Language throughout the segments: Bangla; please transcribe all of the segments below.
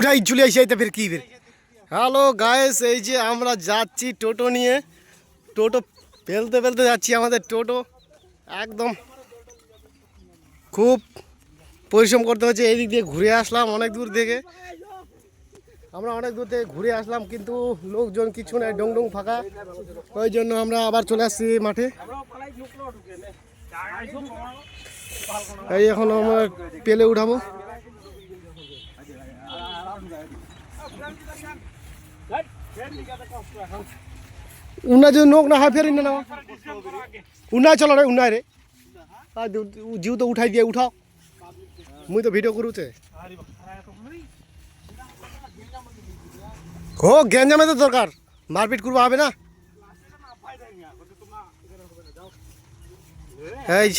উঠাই আসি আইতে ফের কি ফের? হ্যালো গায়েস এই যে আমরা যাচ্ছি টোটো নিয়ে। টোটো ফেলতে ফেলতে যাচ্ছি আমাদের টোটো। একদম খুব পরিশ্রম করতে হচ্ছে এই দিক দিয়ে ঘুরে আসলাম অনেক দূর থেকে। আমরা অনেক দূর থেকে ঘুরে আসলাম, কিন্তু লোকজন কিছু নাই, ডং ডং ফাঁকা। ওই জন্য আমরা আবার চলে আসছি মাঠে। এই এখন আমরা পেলে উঠাবো। উন্না যদি নোক না ফেরি না উন্নায় চলো রে উন্নায় রে জিউ তো উঠাই দিয়ে উঠাও মুই তো ভিডিও করুছে ও গ্যাঞ্জামে তো দরকার মারপিট করব হবে না। এই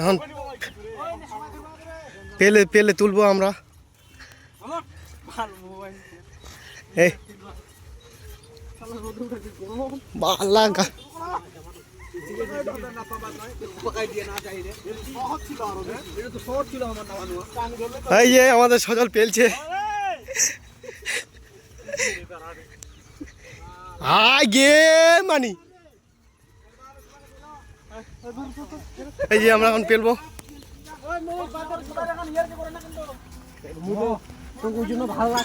এখন পেলে পেলে তুলবো আমরা। এই। যে আমাদের সজল পেলছে। আয় গে মানি। এই যে আমরা এখন পেলবো। ওই মুখ বাদর সুদার এখন ইয়ার করে না কিন্তু। মুখ তো ওই ভালো লাগে